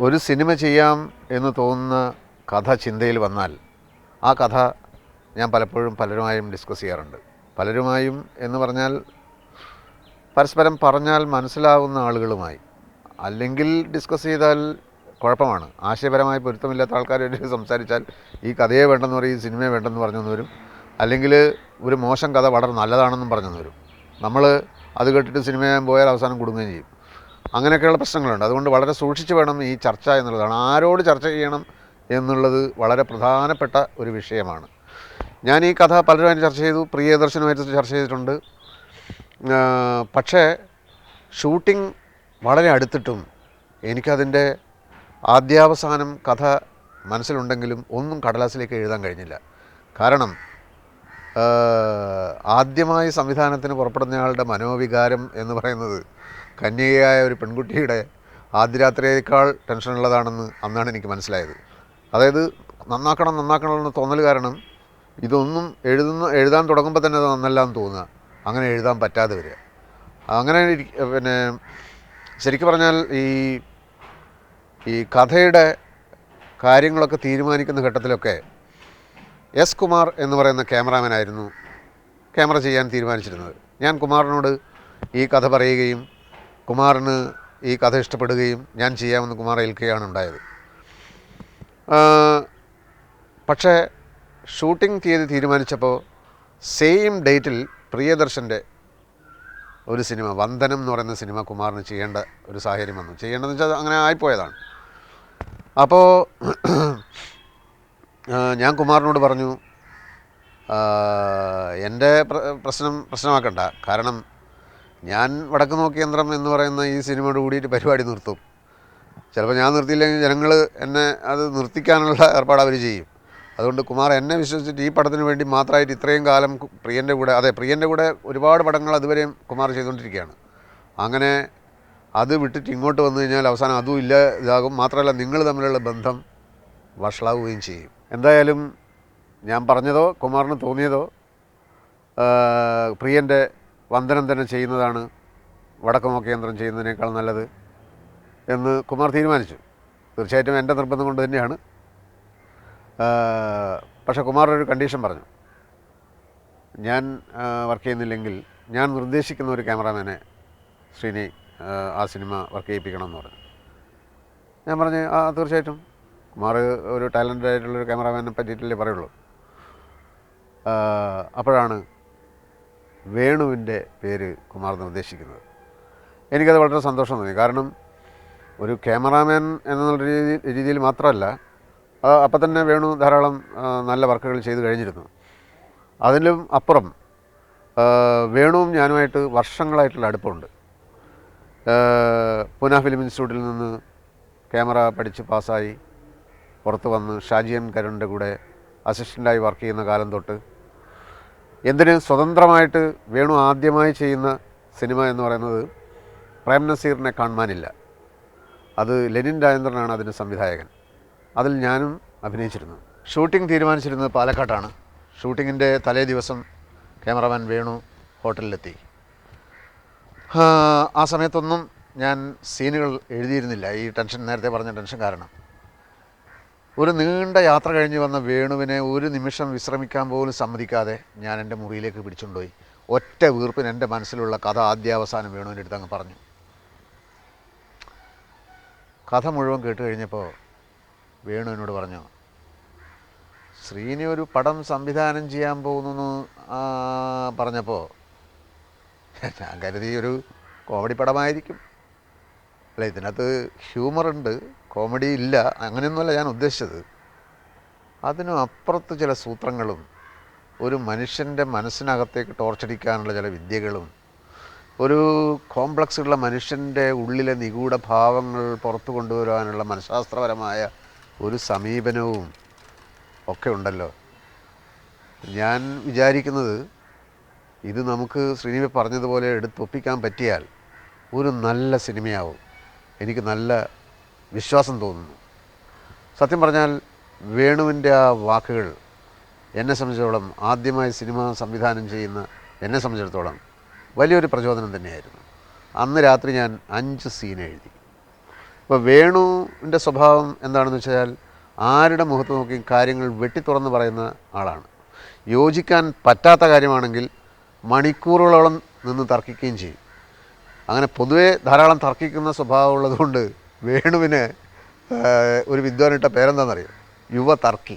ഒരു സിനിമ ചെയ്യാം എന്ന് തോന്നുന്ന കഥ ചിന്തയിൽ വന്നാൽ ആ കഥ ഞാൻ പലപ്പോഴും പലരുമായും ഡിസ്കസ് ചെയ്യാറുണ്ട്. പലരുമായും എന്ന് പറഞ്ഞാൽ പരസ്പരം പറഞ്ഞാൽ മനസ്സിലാവുന്ന ആളുകളുമായി. അല്ലെങ്കിൽ ഡിസ്കസ് ചെയ്താൽ കുഴപ്പമാണ്. ആശയപരമായി പൊരുത്തമില്ലാത്ത ആൾക്കാരുമായിട്ട് സംസാരിച്ചാൽ ഈ കഥയെ വേണ്ടെന്ന് പറയും ഈ സിനിമയെ വേണ്ടെന്ന് പറഞ്ഞു വരും. അല്ലെങ്കിൽ ഒരു മോശം കഥ വളരെ നല്ലതാണെന്നും പറഞ്ഞു വരും. നമ്മൾ അത് കേട്ടിട്ട് സിനിമയാൻ പോയാൽ അവസാനം കുടുങ്ങുകയും ചെയ്യും. അങ്ങനെയൊക്കെയുള്ള പ്രശ്നങ്ങളുണ്ട്. അതുകൊണ്ട് വളരെ സൂക്ഷിച്ച് വേണം ഈ ചർച്ച എന്നുള്ളതാണ്. ആരോട് ചർച്ച ചെയ്യണം എന്നുള്ളത് വളരെ പ്രധാനപ്പെട്ട ഒരു വിഷയമാണ്. ഞാൻ ഈ കഥ പലരുമായിട്ട് ചർച്ച ചെയ്തു പ്രിയദർശനുമായിട്ട് ചർച്ച ചെയ്തിട്ടുണ്ട്. പക്ഷേ ഷൂട്ടിംഗ് വളരെ അടുത്തിട്ടും എനിക്കതിന്റെ ആദ്യാവസാനം കഥ മനസ്സിലുണ്ടെങ്കിലും ഒന്നും കടലാസിലേക്ക് എഴുതാൻ കഴിഞ്ഞില്ല. കാരണം ആദ്യമായി സംവിധാനത്തിന് പുറപ്പെടുന്നയാളുടെ മനോവികാരം എന്ന് പറയുന്നത് കന്യകയായ ഒരു പെൺകുട്ടിയുടെ ആദ്യരാത്രിയേക്കാൾ ടെൻഷനുള്ളതാണെന്ന് അന്നാണ് എനിക്ക് മനസ്സിലായത്. അതായത് നന്നാക്കണം നന്നാക്കണം എന്ന് തോന്നൽ കാരണം ഇതൊന്നും എഴുതുന്ന എഴുതാൻ തുടങ്ങുമ്പോൾ തന്നെ അത് നന്നല്ല എന്ന് തോന്നുക. അങ്ങനെ എഴുതാൻ പറ്റാതെ വരിക. അങ്ങനെ പിന്നെ ശരിക്കും പറഞ്ഞാൽ ഈ ഈ കഥയുടെ കാര്യങ്ങളൊക്കെ തീരുമാനിക്കുന്ന ഘട്ടത്തിലൊക്കെ എസ് കുമാർ എന്ന് പറയുന്ന ക്യാമറാമാനായിരുന്നു ക്യാമറ ചെയ്യാൻ തീരുമാനിച്ചിരുന്നത്. ഞാൻ കുമാറിനോട് ഈ കഥ പറയുകയും കുമാറിന് ഈ കഥ ഇഷ്ടപ്പെടുകയും ഞാൻ ചെയ്യാമെന്ന് കുമാർ ഏൽക്കുകയാണ് ഉണ്ടായത്. പക്ഷേ ഷൂട്ടിംഗ് തീയതി തീരുമാനിച്ചപ്പോൾ സെയിം ഡേറ്റിൽ പ്രിയദർശന്റെ ഒരു സിനിമ വന്ദനം എന്ന് പറയുന്ന സിനിമ കുമാറിന് ചെയ്യേണ്ട ഒരു സാഹചര്യം വന്നു. ചെയ്യേണ്ടതെന്ന് വെച്ചാൽ അങ്ങനെ ആയിപ്പോയതാണ്. അപ്പോൾ ഞാൻ കുമാറിനോട് പറഞ്ഞു എന്റെ പ്ര- പ്രശ്നം പ്രശ്നമാക്കണ്ട. കാരണം ഞാൻ വടക്ക് നോക്കി യന്ത്രം എന്ന് പറയുന്ന ഈ സിനിമയോട് കൂടിയിട്ട് പരിപാടി നിർത്തും. ചിലപ്പോൾ ഞാൻ നിർത്തിയില്ലെങ്കിൽ ജനങ്ങൾ എന്നെ അത് നിർത്തിക്കാനുള്ള ഏർപ്പാട് അവർ ചെയ്യും. അതുകൊണ്ട് കുമാർ എന്നെ വിശ്വസിച്ചിട്ട് ഈ പടത്തിന് വേണ്ടി മാത്രമായിട്ട് ഇത്രയും കാലം പ്രിയന്റെ കൂടെ അതെ പ്രിയന്റെ കൂടെ ഒരുപാട് പടങ്ങൾ അതുവരെയും കുമാർ ചെയ്തുകൊണ്ടിരിക്കുകയാണ്. അങ്ങനെ അത് വിട്ടിട്ട് ഇങ്ങോട്ട് വന്നു കഴിഞ്ഞാൽ അവസാനം അതും ഇല്ല ഇതാകും. മാത്രമല്ല നിങ്ങൾ തമ്മിലുള്ള ബന്ധം വഷളാവുകയും ചെയ്യും. എന്തായാലും ഞാൻ പറഞ്ഞതോ കുമാറിന് തോന്നിയതോ പ്രിയന്റെ വന്ദനം തന്നെ ചെയ്യുന്നതാണ് വടക്ക് നോക്കി യന്ത്രം ചെയ്യുന്നതിനേക്കാൾ നല്ലത് എന്ന് കുമാർ തീരുമാനിച്ചു. തീർച്ചയായിട്ടും എന്റെ നിർബന്ധം കൊണ്ട് തന്നെയാണ്. പക്ഷേ കുമാർ ഒരു കണ്ടീഷൻ പറഞ്ഞു. ഞാൻ വർക്ക് ചെയ്യുന്നില്ലെങ്കിൽ ഞാൻ നിർദ്ദേശിക്കുന്ന ഒരു ക്യാമറാമാനെ ശ്രീനി ആ, സിനിമ വർക്ക് ചെയ്യിപ്പിക്കണം എന്ന് പറഞ്ഞു. ഞാൻ പറഞ്ഞു ആ തീർച്ചയായിട്ടും. കുമാർ ഒരു ടാലന്റ് ആയിട്ടുള്ളൊരു ക്യാമറാമാനെ പറ്റിയിട്ടല്ലേ പറയുള്ളൂ. അപ്പോഴാണ് വേണുവിന്റെ പേര് കുമാർ നിർദ്ദേശിക്കുന്നത് എനിക്കത് വളരെ സന്തോഷം തോന്നി. കാരണം ഒരു ക്യാമറാമാൻ എന്നുള്ള രീതി രീതിയിൽ മാത്രമല്ല അപ്പം തന്നെ വേണു ധാരാളം നല്ല വർക്കുകൾ ചെയ്തു കഴിഞ്ഞിരുന്നു. അതിലും അപ്പുറം വേണുവും ഞാനുമായിട്ട് വർഷങ്ങളായിട്ടുള്ള അടുപ്പമുണ്ട്. പൂന ഫിലിം ഇൻസ്റ്റിറ്റ്യൂട്ടിൽ നിന്ന് ക്യാമറ പഠിച്ച് പാസ്സായി പുറത്ത് വന്ന് ഷാജിയൻ കരുണിന്റെ കൂടെ അസിസ്റ്റന്റായി വർക്ക് ചെയ്യുന്ന കാലം തൊട്ട് എന്തിന് സ്വതന്ത്രമായിട്ട് വേണു ആദ്യമായി ചെയ്യുന്ന സിനിമ എന്ന് പറയുന്നത് പ്രേം നസീറിനെ കാണുവാനില്ല. അത് ലെനിൻ രാജേന്ദ്രനാണ് അതിന്റെ സംവിധായകൻ. അതിൽ ഞാനും അഭിനയിച്ചിരുന്നു. ഷൂട്ടിംഗ് തീരുമാനിച്ചിരുന്നത് പാലക്കാട്ടാണ്. ഷൂട്ടിങ്ങിന്റെ തലേ ദിവസം ക്യാമറമാൻ വേണു ഹോട്ടലിലെത്തി. ആ, ആ സമയത്തൊന്നും ഞാൻ സീനുകൾ എഴുതിയിരുന്നില്ല. ഈ ടെൻഷൻ നേരത്തെ പറഞ്ഞ ടെൻഷൻ കാരണം. ഒരു നീണ്ട യാത്ര കഴിഞ്ഞ് വന്ന വേണുവിനെ ഒരു നിമിഷം വിശ്രമിക്കാൻ പോലും സമ്മതിക്കാതെ ഞാൻ എന്റെ മുറിയിലേക്ക് പിടിച്ചുകൊണ്ടുപോയി. ഒറ്റ വീർപ്പിന് എന്റെ മനസ്സിലുള്ള കഥ ആദ്യാവസാനം വേണുവിന്റെ അടുത്ത് അങ്ങ് പറഞ്ഞു. കഥ മുഴുവൻ കേട്ട് കഴിഞ്ഞപ്പോൾ വേണു എന്നോട് പറഞ്ഞു ശ്രീനി ഒരു പടം സംവിധാനം ചെയ്യാൻ പോകുന്നു പറഞ്ഞപ്പോൾ ഞാൻ കരുതി ഒരു കോമഡി പടമായിരിക്കും. അല്ല ഇതിനകത്ത് ഹ്യൂമറുണ്ട്. കോമഡി ഇല്ല. അങ്ങനെയൊന്നുമല്ല ഞാൻ ഉദ്ദേശിച്ചത്. അതിനും അപ്പുറത്ത് ചില സൂത്രങ്ങളും ഒരു മനുഷ്യന്റെ മനസ്സിനകത്തേക്ക് ടോർച്ചടിക്കാനുള്ള ചില വിദ്യകളും ഒരു കോംപ്ലക്സ് ഉള്ള മനുഷ്യന്റെ ഉള്ളിലെ നിഗൂഢ ഭാവങ്ങൾ പുറത്തു കൊണ്ടുവരാനുള്ള മനഃശാസ്ത്രപരമായ ഒരു സമീപനവും ഒക്കെ ഉണ്ടല്ലോ. ഞാൻ വിചാരിക്കുന്നത് ഇത് നമുക്ക് ശ്രീനിവ പറഞ്ഞതുപോലെ എടുത്തൊപ്പിക്കാൻ പറ്റിയാൽ ഒരു നല്ല സിനിമയാവും. എനിക്ക് നല്ല വിശ്വാസം തോന്നുന്നു. സത്യം പറഞ്ഞാൽ വേണുവിന്റെ ആ വാക്കുകൾ എന്നെ സംബന്ധിച്ചിടത്തോളം ആദ്യമായി സിനിമ സംവിധാനം ചെയ്യുന്ന എന്നെ സംബന്ധിച്ചിടത്തോളം വലിയൊരു പ്രചോദനം തന്നെയായിരുന്നു. അന്ന് രാത്രി ഞാൻ അഞ്ച് സീൻ എഴുതി. അപ്പോൾ വേണുവിന്റെ സ്വഭാവം എന്താണെന്ന് വെച്ചാൽ ആരുടെ മുഖത്ത് നോക്കി കാര്യങ്ങൾ വെട്ടിത്തുറന്ന് പറയുന്ന ആളാണ്. യോജിക്കാൻ പറ്റാത്ത കാര്യമാണെങ്കിൽ മണിക്കൂറുകളോളം നിന്ന് തർക്കിക്കുകയും ചെയ്യും. അങ്ങനെ പൊതുവേ ധാരാളം തർക്കിക്കുന്ന സ്വഭാവമുള്ളതുകൊണ്ട് വേണുവിന് ഒരു വിദ്വാനിട്ട പേരെന്താണെന്നറിയോ യുവ തർക്കി